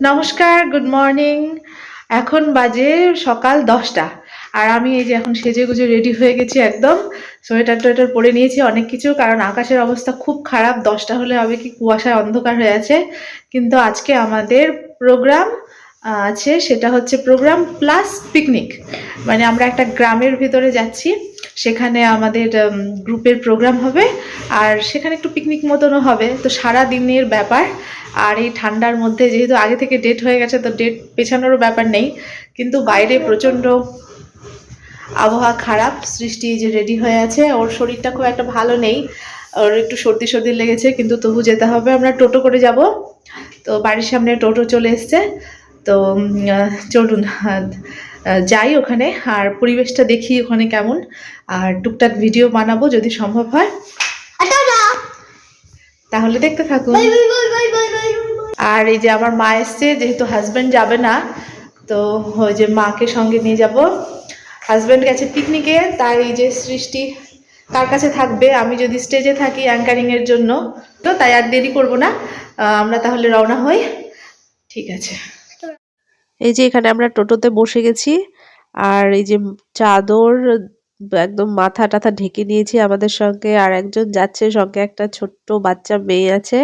নমস্কার good morning এখন বাজে সকাল দশটা। আর আমি এই যে এখন সেজে গুজে রেডি হয়ে গেছি একদম। সোয়েটার টোয়েটার পরে নিয়েছি অনেক কিছু, কারণ আকাশের অবস্থা খুব খারাপ। দশটা হলে হবে কি কুয়াশায় অন্ধকার হয়ে আছে। কিন্তু আজকে আমাদের প্রোগ্রাম আছে। সেটা হচ্ছে প্রোগ্রাম প্লাস পিকনিক মানে আমরা একটা গ্রামের ভিতরে যাচ্ছি। সেখানে আমাদের গ্রুপের প্রোগ্রাম হবে। আর সেখানে একটু পিকনিক মতনও হবে। তো সারা দিনের ব্যাপার। আর এই ঠান্ডার মধ্যে যেহেতু আগে থেকে ডেট হয়ে গেছে, তো ডেট পেছানোরও ব্যাপার নেই। কিন্তু বাইরে প্রচণ্ড আবহাওয়া খারাপ। সৃষ্টি যে রেডি হয়ে আছে। ওর শরীরটা খুব একটা ভালো নেই। ওর একটু সর্দি সর্দি লেগেছে, কিন্তু তবু যেতে হবে। আমরা টোটো করে যাব। তো বাড়ির সামনে টোটো চলে এসছে। তো চলুন। যাই ওখানে, আর পরিবেশটা দেখি ওখানে কেমন। আর টুকটাক ভিডিও বানাবো যদি সম্ভব হয়। তাহলে দেখতে থাকুন। আর এই যে আমার মা এসছে, যেহেতু হাজব্যান্ড যাবে না, তো ওই যে মাকে সঙ্গে নিয়ে যাব। হাজবেন্ড গেছে পিকনিকে তাই এই যে সৃষ্টি কার কাছে থাকবে। আমি যদি স্টেজে থাকি অ্যাঙ্কারিং এর জন্য, তো তাই আর দেরি করব না। আমরা তাহলে রওনা হই। ঠিক আছে। এই যে এখানে আমরা টোটোতে বসে গেছি, আর এই যে চাদর, একদম মাথা টাথা ঢেকে নিয়েছি আমাদের সঙ্গে, আর একজন যাচ্ছে সঙ্গে একটা ছোট্ট বাচ্চা মেয়ে আছে।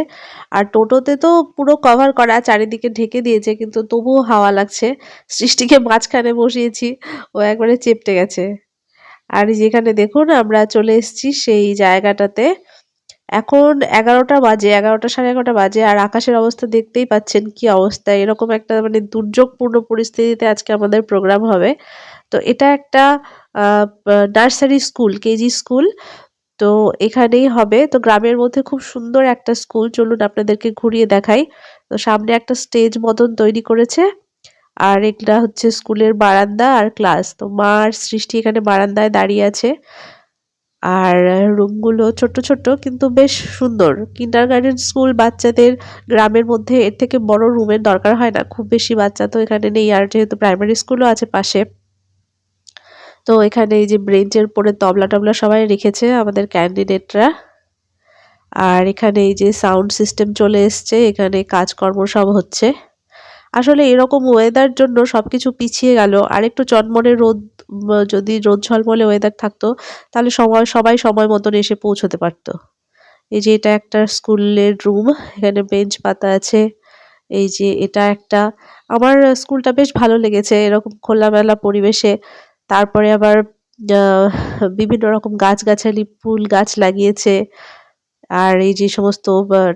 আর টোটোতে তো পুরো কভার করা, চারিদিকে ঢেকে দিয়েছে, কিন্তু তবুও হাওয়া লাগছে। সৃষ্টিকে মাঝখানে বসিয়েছি, ও একবারে চেপটে গেছে। আর যেখানে দেখুন, আমরা চলে এসেছি সেই জায়গাটাতে। এখন এগারোটা বাজে, এগারোটা সাড়ে এগারোটা বাজে, আর আকাশের অবস্থা দেখতেই পাচ্ছেন কি অবস্থা। এরকম একটা মানে দুর্যোগপূর্ণ পরিস্থিতিতে আজকে আমাদের প্রোগ্রাম হবে। তো এটা একটা নার্সারি স্কুল কেজি স্কুল তো এখানেই হবে। তো গ্রামের মধ্যে খুব সুন্দর একটা স্কুল চলুন আপনাদেরকে ঘুরিয়ে দেখাই। তো সামনে একটা স্টেজ মতন তৈরি করেছে। আর এটা হচ্ছে স্কুলের বারান্দা আর ক্লাস তো মা আর সৃষ্টি এখানে বারান্দায় দাঁড়িয়ে আছে। আর রুমগুলো ছোট্ট ছোট্ট কিন্তু বেশ সুন্দর। কিন্ডার গার্ডেন স্কুল বাচ্চাদের গ্রামের মধ্যে এর থেকে বড় রুমের দরকার হয় না। খুব বেশি বাচ্চা তো এখানে নেই আর যেহেতু প্রাইমারি স্কুলও আছে পাশে। তো এখানে এই যে ব্রেঞ্চের উপরে তবলা টবলা সবাই রেখেছে আমাদের ক্যান্ডিডেটরা আর এখানে এই যে সাউন্ড সিস্টেম চলে এসছে। এখানে কাজকর্ম সব হচ্ছে। আসলে এরকম ওয়েদার জন্য সব কিছু পিছিয়ে গেল। আর একটু চটমনে রোদ যদি রোদ ঝলমলে ওয়েদার থাকতো, তাহলে সময়, সবাই সময় মতন এসে পৌঁছতে পারতো। এই যে এটা একটা স্কুলের রুম এখানে বেঞ্চ পাতা আছে। এই যে এটা একটা, আমার স্কুলটা বেশ ভালো লেগেছে, এরকম খোলামেলা পরিবেশে। তারপরে আবার বিভিন্ন রকম গাছগাছালি, ফুল গাছ লাগিয়েছে। আর এই যে সমস্ত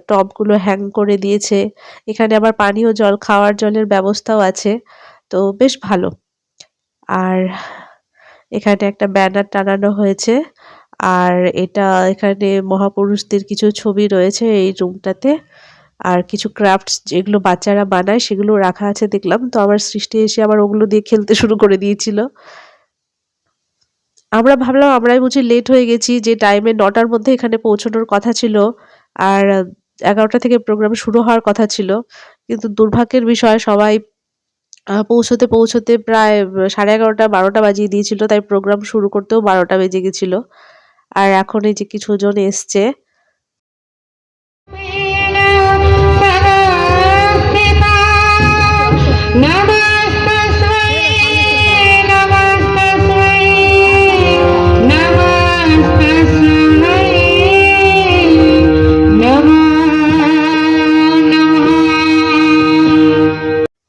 টবগুলো হ্যাং করে দিয়েছে। এখানে আবার পানীয় জল, খাওয়ার জলের ব্যবস্থাও আছে। তো বেশ ভালো। আর এখানে একটা ব্যানার টানানো হয়েছে। আর এটা এখানে মহাপুরুষদের কিছু ছবি রয়েছে এই রুমটাতে। আর কিছু ক্রাফটস যেগুলো বাচ্চারা বানায় সেগুলো রাখা আছে দেখলাম। তো আমার সৃষ্টি এসে আবার ওগুলো দিয়ে খেলতে শুরু করে দিয়েছিল। আমরা ভাবলাম, আমরাই বুঝি লেট হয়ে গেছি, যে টাইমে নটার মধ্যে এখানে পৌঁছানোর কথা ছিল আর এগারোটা থেকে প্রোগ্রাম শুরু হওয়ার কথা ছিল। কিন্তু দুর্ভাগ্যের বিষয়, সবাই পৌঁছতে পৌঁছতে প্রায় সাড়ে এগারোটা, বারোটা বাজিয়ে দিয়েছিল, তাই প্রোগ্রাম শুরু করতেও বারোটা বেজে গেছিল। আর এখন এই যে কিছুজন এসছে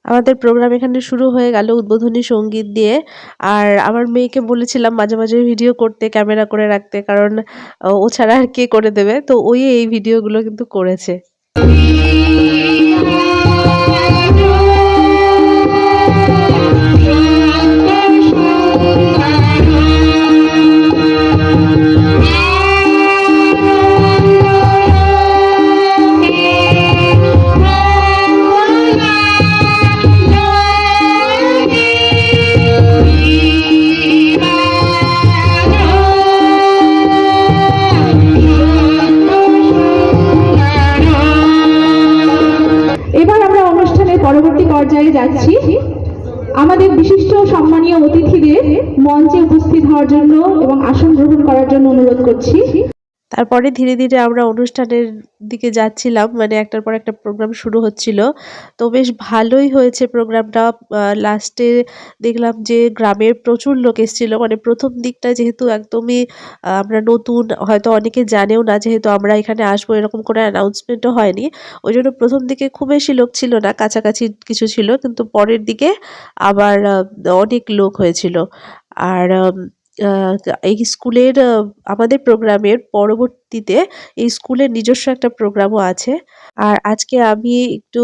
আমাদের প্রোগ্রাম এখানে শুরু হয়ে গেল উদ্বোধনী সংগীত দিয়ে। আর আমার মেয়েকে বলেছিলাম মাঝে মাঝে ভিডিও করতে ক্যামেরা করে রাখতে, কারণ ও ছাড়া আর কে করে দেবে? তো ওই এই ভিডিওগুলো কিন্তু করেছে। যাচ্ছি। আমাদের বিশিষ্ট সম্মানীয় অতিথিদের মঞ্চে উপস্থিত হওয়ার জন্য এবং আসন গ্রহণ করার জন্য অনুরোধ করছি। তারপরে ধীরে ধীরে আমরা অনুষ্ঠানের দিকে যাচ্ছিলাম মানে একটার পর একটা প্রোগ্রাম শুরু হচ্ছিল। তো বেশ ভালোই হয়েছে প্রোগ্রামটা লাস্টে দেখলাম যে গ্রামের প্রচুর লোক এসেছিল। মানে প্রথম দিকটা যেহেতু একদমই আমরা নতুন, হয়তো অনেকে জানেও না যেহেতু আমরা এখানে আসব, এরকম কোনো অ্যানাউন্সমেন্টও হয়নি। ওই জন্য প্রথম দিকে খুব বেশি লোক ছিল না, কাছাকাছি কিছু ছিল, কিন্তু পরের দিকে আবার অনেক লোক হয়েছিল। আর এই স্কুলের আমাদের প্রোগ্রামের পরবর্তীতে এই স্কুলের নিজস্ব একটা প্রোগ্রামও আছে। আর আজকে আমি একটু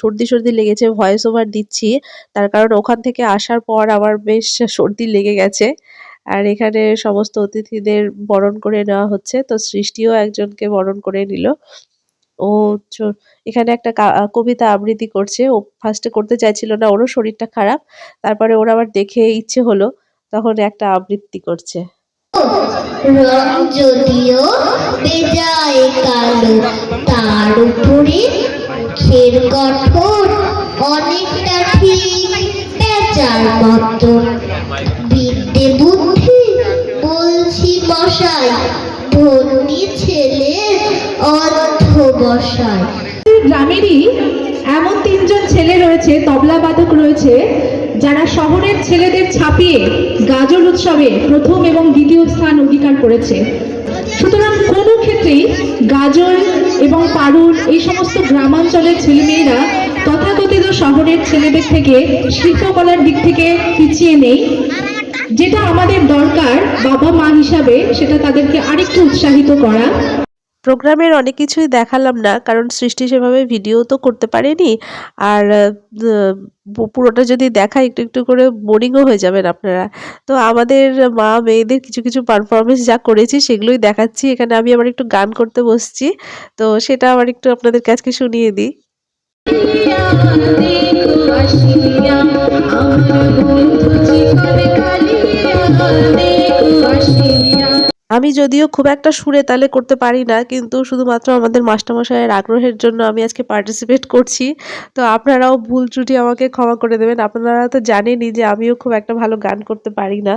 সর্দি সর্দি লেগেছে ভয়েস ওভার দিচ্ছি। তার কারণ ওখান থেকে আসার পর আমার বেশ সর্দি লেগে গেছে। আর এখানে সমস্ত অতিথিদের বরণ করে নেওয়া হচ্ছে। তো সৃষ্টিও একজনকে বরণ করে নিল। ও এখানে একটা কবিতা আবৃত্তি করছে। ও ফার্স্টে করতে চাইছিল না, ওরও শরীরটা খারাপ। তারপরে ওর আবার দেখে ইচ্ছে হলো। তখন একটা আবৃত্তি করছে। রং যদিও বেজায় কালো তার উপরে খের গঠন অনেকটা ঠিক পেঁচার মতন। বিদ্যে বুদ্ধি বলছি বসাই ধন্যী ছেলে অর্থ বসায় গ্রামেরই এমন তিনজন ছেলে রয়েছে, তবলা বাদক রয়েছে, যারা শহরের ছেলেদের ছাপিয়ে গাজল উৎসবে প্রথম এবং দ্বিতীয় স্থান অধিকার করেছে। সুতরাং কোনো ক্ষেত্রেই গাজল এবং পারুল এই সমস্ত গ্রামাঞ্চলের ছেলেমেয়েরা তথাকথিত শহরের ছেলেদের থেকে, শিল্পকলার দিক থেকে পিছিয়ে নেই। যেটা আমাদের দরকার বাবা মা হিসাবে, সেটা তাদেরকে আরেকটু উৎসাহিত করা। প্রোগ্রামের অনেক কিছুই দেখালাম না, কারণ সৃষ্টি সেভাবে ভিডিও তো করতে পারেনি। আর পুরোটা যদি দেখাই একটু একটু করে বোরিংও হয়ে যাবেন আপনারা। তো আমাদের মা মেয়েদের কিছু কিছু পারফরমেন্স যা করেছি সেগুলোই দেখাচ্ছি। এখানে আমি আবার একটু গান করতে বসছি। তো সেটা আবার একটু আপনাদের কাছকে শুনিয়ে দিই। আমি যদিও খুব একটা সুরে তালে করতে পারি না, কিন্তু শুধুমাত্র আমাদের মাস্টারমশাইয়ের আগ্রহের জন্য আমি আজকে পার্টিসিপেট করছি। তো আপনারাও ভুল ত্রুটি আমাকে ক্ষমা করে দেবেন। আপনারা তো জানেনই যে আমিও খুব একটা ভালো গান করতে পারি না।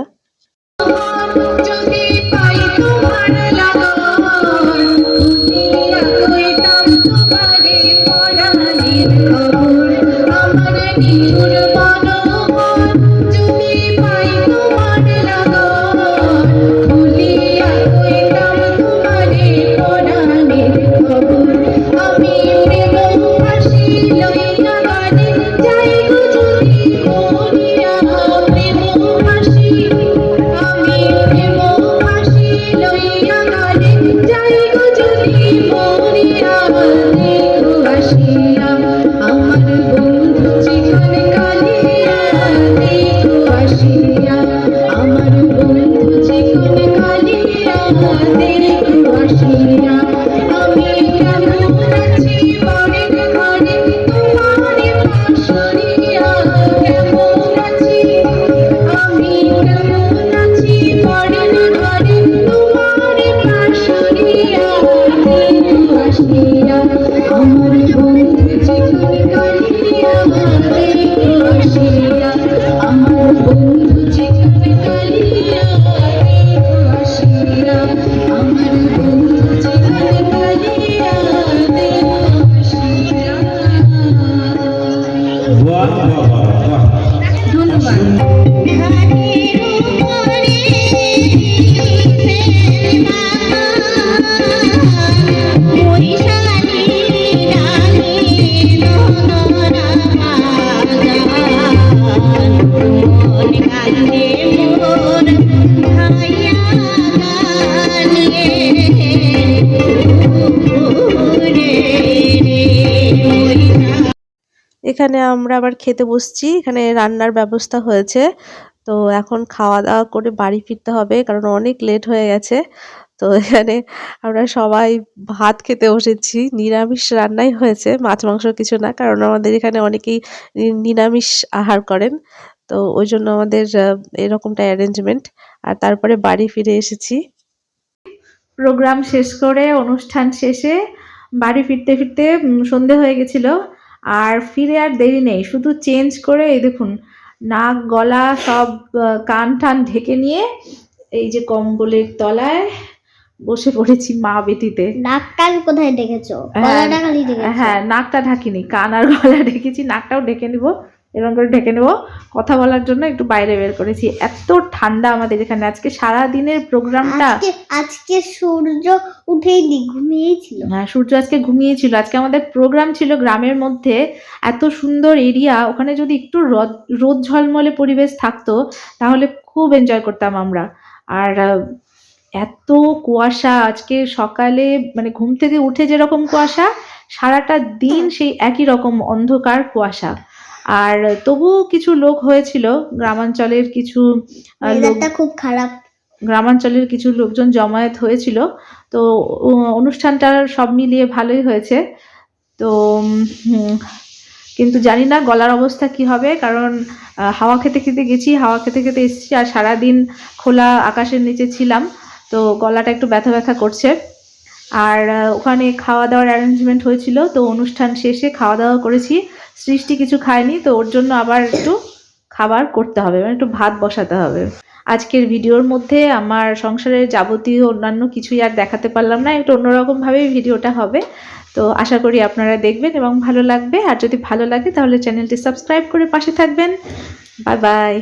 এখানে আমরা আবার খেতে বসছি। এখানে রান্নার ব্যবস্থা হয়েছে। তো এখন খাওয়া দাওয়া করে বাড়ি ফিরতে হবে, কারণ অনেক লেট হয়ে গেছে। তো এখানে আমরা সবাই ভাত খেতে বসেছি। নিরামিষ রান্নাই হয়েছে, মাছ, মাংস কিছু না, কারণ আমাদের এখানে অনেকেই নিরামিষ আহার করেন। তো ওই জন্য আমাদের এরকমটা অ্যারেঞ্জমেন্ট আর তারপরে বাড়ি ফিরে এসেছি। প্রোগ্রাম শেষ করে, অনুষ্ঠান শেষে বাড়ি ফিরতে ফিরতে সন্ধে হয়ে গেছিল। আর ফিরে আর দেরি নেই শুধু চেঞ্জ করে এই দেখুন নাক গলা সব কান টান ঢেকে নিয়ে এই যে কম্বলের তলায় বসে পড়েছি মা বেটিতে। নাক কান কোথায় ডেকেছো হ্যাঁ, হ্যাঁ নাকটা ঢাকিনি কান আর গলা ঢেকেছি নাকটাও ঢেকে নিব। এরকম করে ঢেকে নেব। কথা বলার জন্য একটু বাইরে বের করেছি। এত ঠান্ডা আমাদের এখানে। আজকে সারা দিনের প্রোগ্রামটা আজকে আজকে সূর্য উঠেই ঘুমিয়েছিল হ্যাঁ সূর্য আজকে ঘুমিয়েছিল আজকে আমাদের প্রোগ্রাম ছিল গ্রামের মধ্যে। এত সুন্দর এরিয়া। ওখানে যদি একটু রোদ রোদ ঝলমলে পরিবেশ থাকতো তাহলে খুব এনজয় করতাম আমরা। আর এত কুয়াশা। আজকে সকালে মানে ঘুম থেকে উঠে যেরকম কুয়াশা সারাটা দিন সেই একই রকম অন্ধকার কুয়াশা। আর তবু কিছু লোক হয়েছিল গ্রামাঞ্চলের কিছু খুব খারাপ। গ্রামাঞ্চলের কিছু লোকজন জমায়েত হয়েছিল। তো অনুষ্ঠানটা সব মিলিয়ে ভালোই হয়েছে। তো কিন্তু জানি না গলার অবস্থা কি হবে কারণ হাওয়া খেতে খেতে গেছি হাওয়া খেতে খেতে এসেছি আর সারাদিন খোলা আকাশের নিচে ছিলাম। তো গলাটা একটু ব্যথা ব্যথা করছে। আর ওখানে খাওয়া দাওয়ার অ্যারেঞ্জমেন্ট হয়েছিল, তো অনুষ্ঠান শেষে খাওয়া দাওয়া করেছি। সৃষ্টি কিছু খায়নি, তো ওর জন্য আবার একটু খাবার করতে হবে মানে একটু ভাত বসাতে হবে। আজকের ভিডিওর মধ্যে আমার সংসারের যাবতীয় অন্যান্য কিছুই আর দেখাতে পারলাম না, একটু অন্যরকম ভাবেই ভিডিওটা হবে। তো আশা করি আপনারা দেখবেন এবং ভালো লাগবে, আর যদি ভালো লাগে তাহলে চ্যানেলটি সাবস্ক্রাইব করে পাশে থাকবেন। Bye bye.